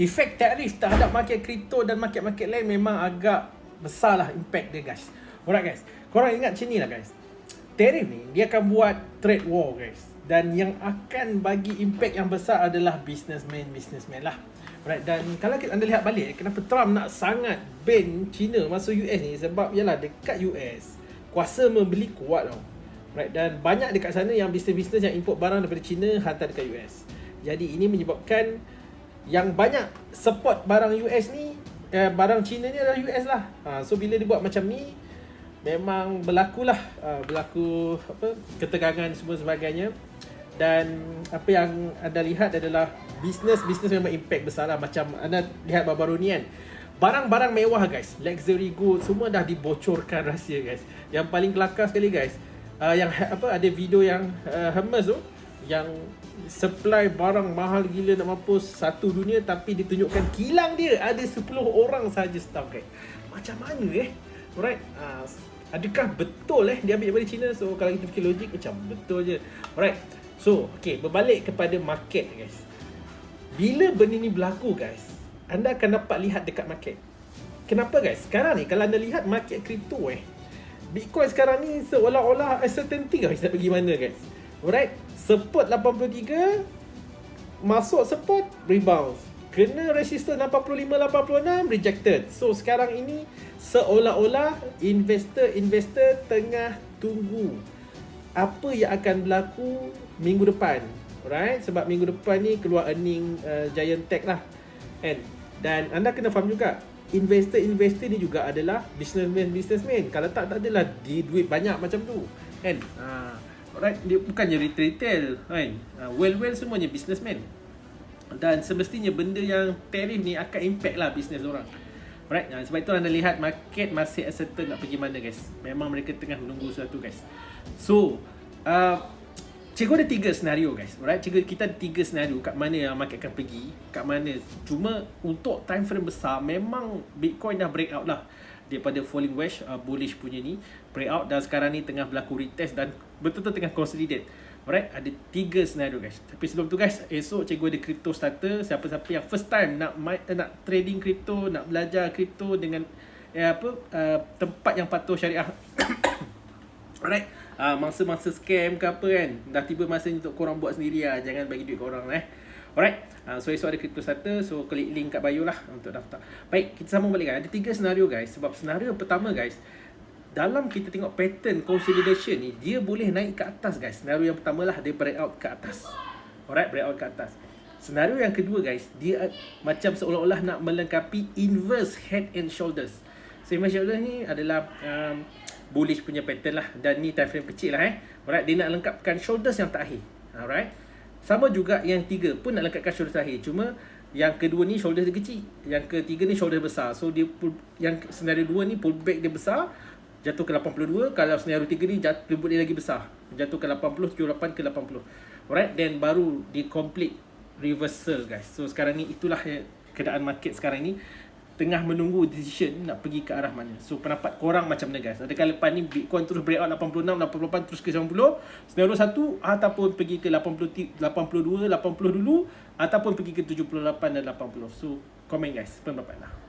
efek tarif terhadap market kripto dan market-market lain memang agak besar lah impact dia guys. Alright guys. Korang ingat macam ni lah guys. Tarif ni dia akan buat trade war guys. Dan yang akan bagi impact yang besar adalah businessman businessman lah. Alright dan kalau kita anda lihat balik kenapa Trump nak sangat ban China masuk US ni sebab yalah dekat US kuasa membeli kuat tau. Right dan banyak dekat sana yang bisnes-bisnes yang import barang daripada China hantar dekat US. Jadi ini menyebabkan yang banyak support barang US ni eh, barang China ni adalah US lah. Ha, so bila dia buat macam ni memang berlakulah uh, berlaku apa ketegangan semua sebagainya. Dan apa yang anda lihat adalah bisnes bisnes memang impact besar lah. Macam anda lihat baru-baru ni kan. Barang-barang mewah guys. Luxury good semua dah dibocorkan rahsia guys. Yang paling kelakar sekali guys uh, yang apa ada video yang uh, Hermes tu yang supply barang mahal gila nak mampus satu dunia tapi ditunjukkan kilang dia ada 10 orang saja staff guys macam mana eh? Alright uh, adakah betul eh dia ambil daripada China? So kalau kita fikir logik macam betul je. Alright so okay berbalik kepada market guys. Bila benda ni berlaku guys anda akan dapat lihat dekat market. Kenapa guys? Sekarang ni kalau anda lihat market kripto eh Bitcoin sekarang ni seolah-olah uncertainty guys nak pergi mana guys alright. Support 83 masuk support rebound. Kena resistance 85-86 rejected. So sekarang ini seolah-olah investor-investor tengah tunggu apa yang akan berlaku minggu depan. Right sebab minggu depan ni keluar earning uh, giant tech lah. Kan dan anda kena faham juga investor-investor ni juga adalah businessman-businessman. Kalau tak tak adalah di duit banyak macam tu. Kan uh, right dia bukannya retail kan? Uh, well-well semuanya businessman. Dan semestinya benda yang tarif ni akan impact lah bisnes orang. Alright, uh, sebab itu anda lihat market masih uncertain nak pergi mana guys. Memang mereka tengah menunggu sesuatu guys. So, uh, cikgu ada tiga senario guys. Alright, cikgu kita ada tiga senario kat mana yang market akan pergi Kat mana, cuma untuk time frame besar memang Bitcoin dah break out lah Daripada falling wedge, uh, bullish punya ni Break out dan sekarang ni tengah berlaku retest dan betul-betul tengah consolidate Alright, ada tiga senario guys. Tapi sebelum tu guys, esok cikgu ada crypto starter. Siapa-siapa yang first time nak uh, nak trading crypto, nak belajar crypto dengan ya apa uh, tempat yang patuh syariah. Alright, uh, mangsa-mangsa scam ke apa kan. Dah tiba masa untuk korang buat sendiri lah. Jangan bagi duit korang eh. Alright, uh, so esok ada crypto starter. So klik link kat bio lah untuk daftar. Baik, kita sambung balik kan. Ada tiga senario guys. Sebab senario pertama guys, dalam kita tengok pattern consolidation ni dia boleh naik ke atas guys senario yang pertama lah dia breakout ke atas alright breakout ke atas senario yang kedua guys dia macam seolah-olah nak melengkapi inverse head and shoulders so inverse shoulders ni adalah um, bullish punya pattern lah dan ni time frame kecil lah eh alright dia nak lengkapkan shoulders yang terakhir alright sama juga yang tiga pun nak lengkapkan shoulders terakhir. Cuma yang kedua ni shoulder dia kecil yang ketiga ni shoulder besar. So dia pull, yang senario dua ni pullback dia besar jatuh ke 82 kalau senario 3 ni jatuh boleh lagi besar jatuh ke 80 78 ke 80 alright then baru di complete reversal guys. So sekarang ni itulah keadaan market sekarang ni tengah menunggu decision nak pergi ke arah mana. So pendapat korang macam mana guys? Adakah lepas ni bitcoin terus breakout 86 88 terus ke 90 senario 1 ataupun pergi ke 80 82 80 dulu ataupun pergi ke 78 dan 80 so komen guys pendapat lah